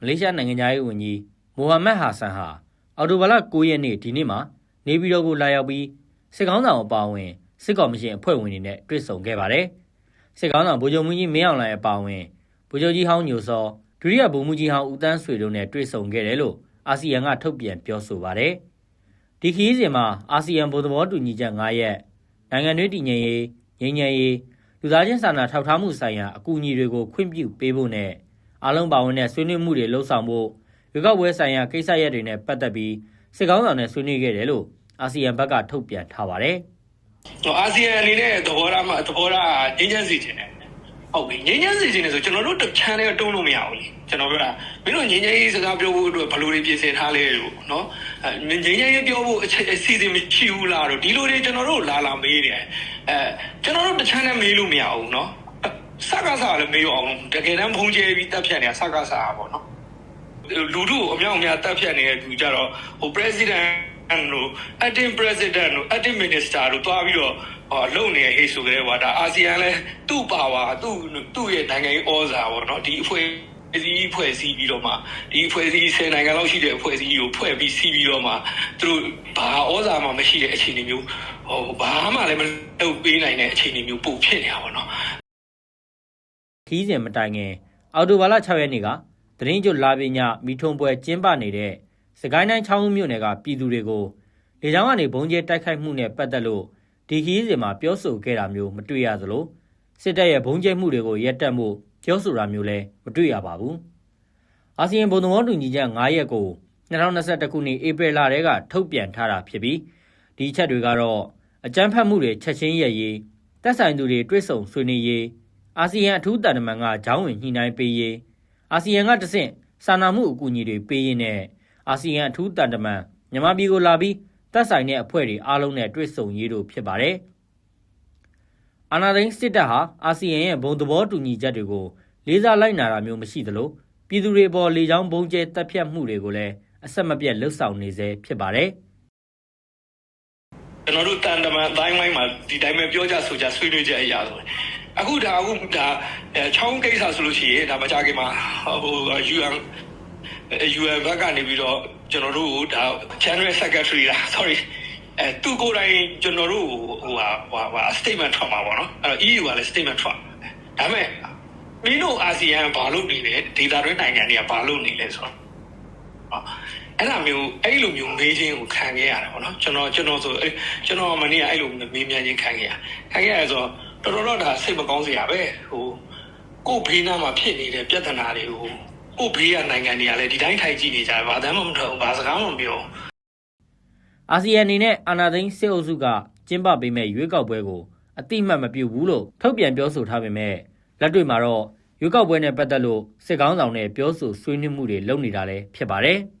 မလေးရှားနိုင်ငံသားရေးဝန်ကြီးမိုဟာမက်ဟာဆန်ဟာအော်တိုဘာလ9ရက်နေ့ဒီနေ့မှာနေပြည်တော်ကိုလာရောက်ပြီးစစ်ကောင်းဆောင်အပါအဝင်စစ်ကော်မရှင်အဖွဲ့ဝင်တွေနဲ့တွေ့ဆုံခဲ့ပါတယ်။စစ်ကောင်းဆောင်ဗိုလ်ချုပ်မှုကြီးမင်းအောင်လှိုင်အပါအဝင်ဗိုလ်ချုပ်ကြီးဟောင်းညိုစောဒုတိယဗိုလ်မှူးကြီးဟောင်းဦးတန်းဆွေတို့နဲ့တွေ့ဆုံခဲ့တယ်လို့အာဆီယံကထုတ်ပြန်ပြောဆိုပါတယ်။ဒီခီးစဉ်မှာအာဆီယံဗိုလ်သဘောတူညီချက်9ရက်နိုင်ငံတွင်းတည်ငြိမ်ရေးငြိမ်းချမ်းရေးလူသားချင်းစာနာထောက်ထားမှုဆိုင်ရာအကူအညီတွေကိုခွင့်ပြုပေးဖို့နဲ့ အားလုံးပါဝင်တဲ့ဆွေးနွေးမှုတွေလှုပ်ဆောင်ဖို့ရွေးကောက်ပွဲဆိုင်ရာကိစ္စရပ်တွေနဲ့ပတ်သက်ပြီးစစ်ကောင်းဆောင်နဲ့ဆွေးနွေးခဲ့တယ်လို့အာဆီယံဘက်ကထုတ်ပြန်ထားပါတယ်။ဟိုအာဆီယံအနေနဲ့သဘောထားမှာသဘောထားငြိမ်းချမ်းစေချင်တယ်ဟုတ်ပြီငြိမ်းချမ်းစေချင်တယ်ဆိုကျွန်တော်တို့တစ်ချမ်းနဲ့တုံးလို့မရဘူးလေကျွန်တော်ပြောတာမင်းတို့ငြိမ်းချမ်းရေးစကားပြောဖို့အတွက်ဘယ်လိုတွေပြင်ဆင်ထားလဲလို့နော်အဲငြိမ်းချမ်းရေးပြောဖို့အချက်အစီအစဉ်မရှိဘူးလားတော့ဒီလိုတွေကျွန်တော်တို့လာလာမေးတယ်အဲကျွန်တော်တို့တစ်ချမ်းနဲ့မေးလို့မရဘူးနော် စကားစားလည်းမေးအောင်တကယ်တမ်းဖုံးကျဲပြီးတက်ဖြတ်နေတာစကားစားပါတော့လူတို့အမြောက်အများတက်ဖြတ်နေတဲ့သူကြတော့ဟို president တို့ acting president တို့ acting minister တို့တွားပြီးတော့ဟောလုံနေဟေးဆိုကြတဲ့ကွာဒါအာဆီယံလဲသူ့ပါဝါသူ့သူ့ရဲ့နိုင်ငံရေးဩဇာပေါ့နော်ဒီအဖွဲ့အစည်းဖွဲ့စည်းပြီးတော့မှဒီအဖွဲ့အစည်း10နိုင်ငံလောက်ရှိတဲ့အဖွဲ့အစည်းကိုဖွဲ့ပြီးစီးပြီးတော့မှသူတို့ဘာဩဇာမှမရှိတဲ့အခြေအနေမျိုးဟိုဘာမှလည်းမလုပ်ပေးနိုင်တဲ့အခြေအနေမျိုးပို့ဖြစ်နေတာပေါ့နော် ခီးစဉ်မတိုင်ခင်အော်တိုဘာလ6ရက်နေ့ကသတင်းကျွတ်လာပညာမိထုံပွဲကျင်းပနေတဲ့စကိုင်းတိုင်းချောင်းဦးမြို့နယ်ကပြည်သူတွေကိုလေကြောင်းကနေဘုံကျဲတိုက်ခိုက်မှုနဲ့ပတ်သက်လို့ဒီခီးစဉ်မှာပြောဆိုခဲ့တာမျိုးမတွေ့ရသလိုစစ်တပ်ရဲ့ဘုံကျဲမှုတွေကိုရပ်တန့်မှုပြောဆိုတာမျိုးလည်းမတွေ့ရပါဘူး။အာဆီယံဘုံသဘောတူညီချက်9ရက်ကို2021ခုနှစ်ဧပြီလထဲကထုတ်ပြန်ထားတာဖြစ်ပြီးဒီချက်တွေကတော့အကြမ်းဖက်မှုတွေချက်ချင်းရရေးတက်ဆိုင်သူတွေတွေ့ဆုံဆွေးနွေးရေး အာဆီယံအထူးတန်တမန်ကဂျောင်းဝင်ညှိနှိုင်းပေးရေးအာဆီယံကတဆင့်စာနာမှုအကူအညီတွေပေးရေးနဲ့အာဆီယံအထူးတန်တမန်မြန်မာပြည်ကိုလာပြီးတက်ဆိုင်တဲ့အဖွဲ့တွေအားလုံးနဲ့တွေ့ဆုံရေးတို့ဖြစ်ပါတယ်။အာနာသိန်းစစ်တပ်ဟာအာဆီယံရဲ့ဘုံသဘောတူညီချက်တွေကိုလေးစားလိုက်နာတာမျိုးမရှိသလိုပြည်သူတွေပေါ်လေကြောင်းဘုံကျဲတပ်ဖြတ်မှုတွေကိုလည်းအဆက်မပြတ်လှုပ်ဆောင်နေစေဖြစ်ပါတယ်။ကျွန်တော်တို့တန်တမန်အတိုင်းဝိုင်းမှာဒီတိုင်းပဲပြောကြဆိုကြဆွေးနွေးကြအရာဆိုတယ် အခုဒါအခုဒါအဲချောင်းကိစ္စဆိုလို့ရှိရင်ဒါမကြခင်မှာဟို UN UN ဘက်ကနေပြီးတော့ကျွန်တော်တို့ဒါ General Secretary လား sorry အဲသူကိုယ်တိုင်ကျွန်တော်တို့ဟိုဟာဟိုဟာ statement ထွက်မှာပေါ့နော်အဲ့တော့ EU ကလည်း statement ထွက်ဒါပေမဲ့မင်းတို့အာဆီယံဘာလုပ်နေလဲဒေတာတွင်းနိုင်ငံတွေကဘာလုပ်နေလဲဆိုတော့အဲ့လိုမျိုးအဲ့လိုမျိုးမေးခြင်းကိုခံခဲ့ရတယ်ပေါ့နော်ကျွန်တော်ကျွန်တော်ဆိုအဲ့ကျွန်တော်မနေ့ကအဲ့လိုမေးမြန်းခြင်းခံခဲ့ရခံခဲ့ရဆိုတော့ တော်တော်တော့ဒါစိတ်မကောင်းစရာပဲဟိုကို့ဘေးနားမှာဖြစ်နေတဲ့ပြဿနာတွေကိုကို့ဘေးကနိုင်ငံတွေကလည်းဒီတိုင်းထိုင်ကြည့်နေကြတယ်ဘာသာမှမထုတ်ဘူးဘာစကားမှမပြောဘူးအာဆီယံအနေနဲ့အာဏာသိမ်းစစ်အုပ်စုကကျင်းပပေးမဲ့ရွေးကောက်ပွဲကိုအတိအမှတ်မပြုဘူးလို့ထုတ်ပြန်ပြောဆိုထားပေမဲ့လက်တွေ့မှာတော့ရွေးကောက်ပွဲနဲ့ပတ်သက်လို့စစ်ကောင်းဆောင်နဲ့ပြောဆိုဆွေးနွေးမှုတွေလုပ်နေတာလည်းဖြစ်ပါတယ်။